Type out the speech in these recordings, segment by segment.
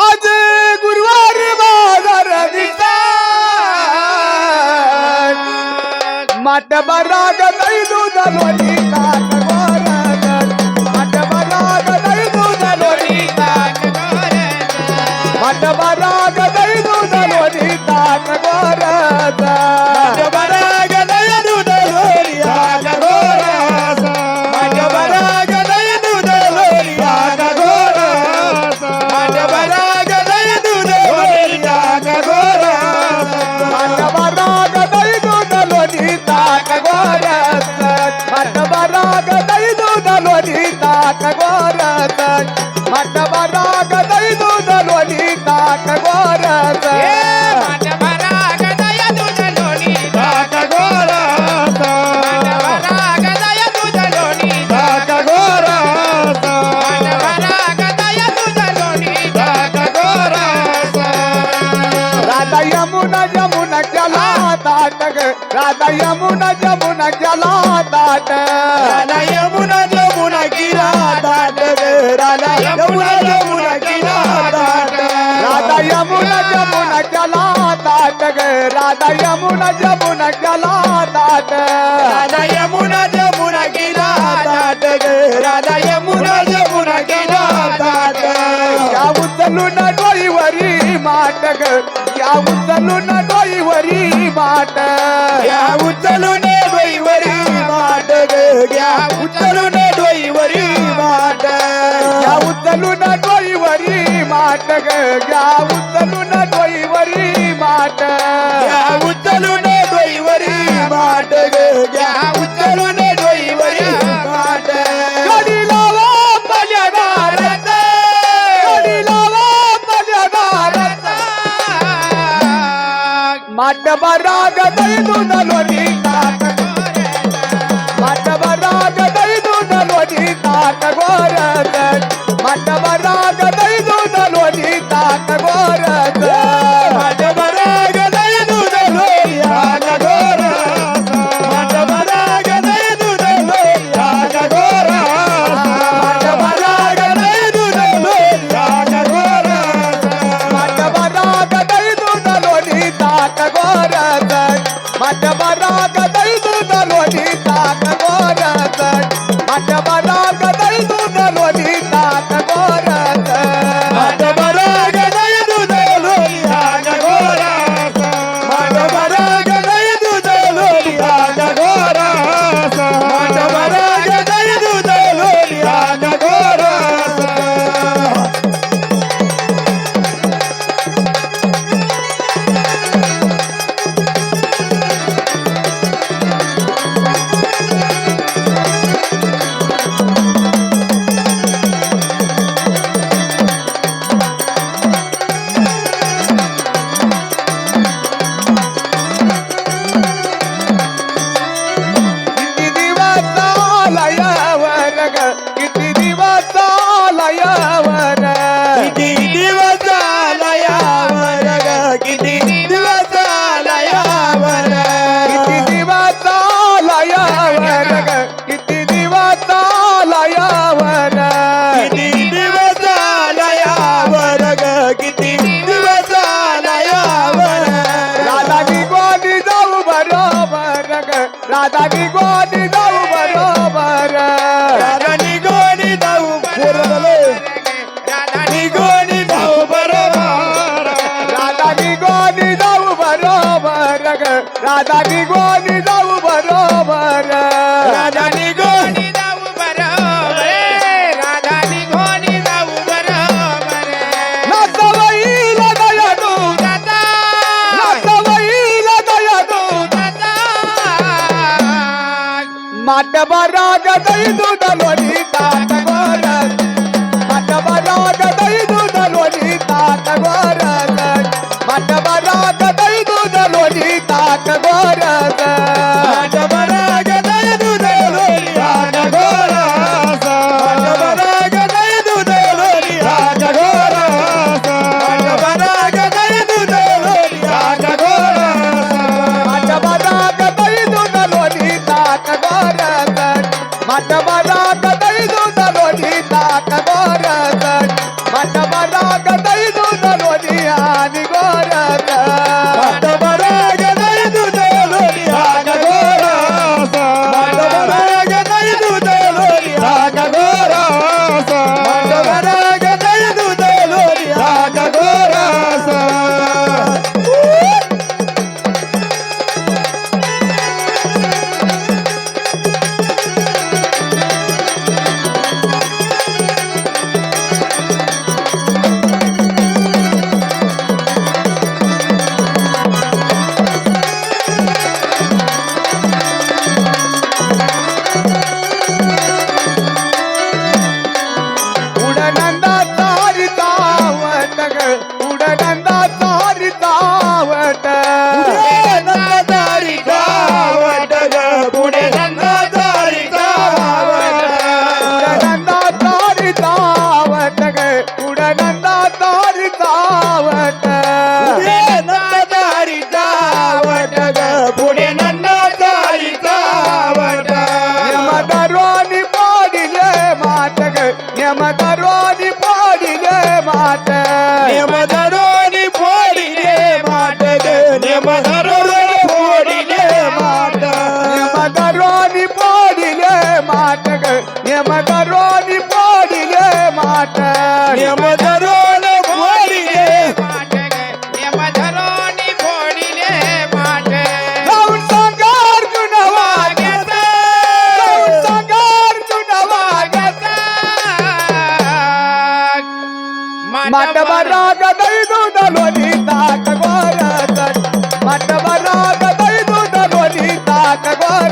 आज गुरुवार बाजार दिसा माट बराग दही दूध लोणी ताक गोरगड माट बराग दही दूध लोणी ताक माट बराग दूध लोणी राधा यमुना जमुना जला दाट राधा यमुना जमुना गिरा दाट राधा यमुना जमुना गिरा दाट राधा यमुना जमुना जला दाट ग राधा यमुना जमुना जला दाट राधा यमुना जमुना गिरा दाट ग राधा यमुना जमुना गिरा दाट या उचलून डोळीवरी माट ग या न वाट घ्या उचलून डोईवरी वाट घ्या उचलून डोईवरी वाट. घ्या उचलून डोईवरी वाट घ्या उचल ಡಬರಾಗ ಬೈದು राधा नी गोडी जाऊ बरोबर. राधा नी गोडी जाऊ बरोबर. राधा नी गोडी बरोबर. राधा नी गोडी जाऊ बरोबर. राधा नी गोडी जाऊ ಮಠಬರಾಗದೈದು ದಲೋನಿ ತಾತಗೋರ ಮಠಬರಾಗದೈದು ದಲೋನಿ ತಾತಗೋರ ಮಠಬರಾಗದೈದು ದಲೋನಿ ತಾತಗೋರ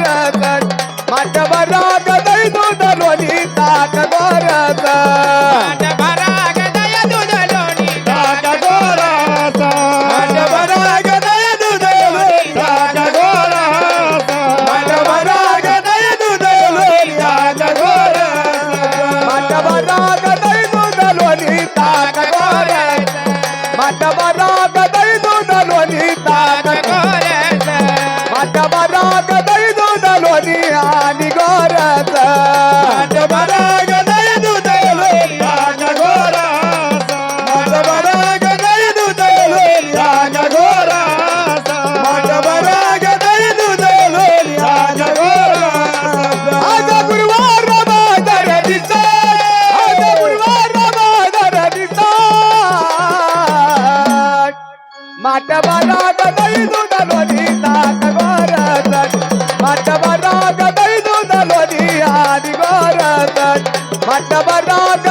राग ನವರಾಗ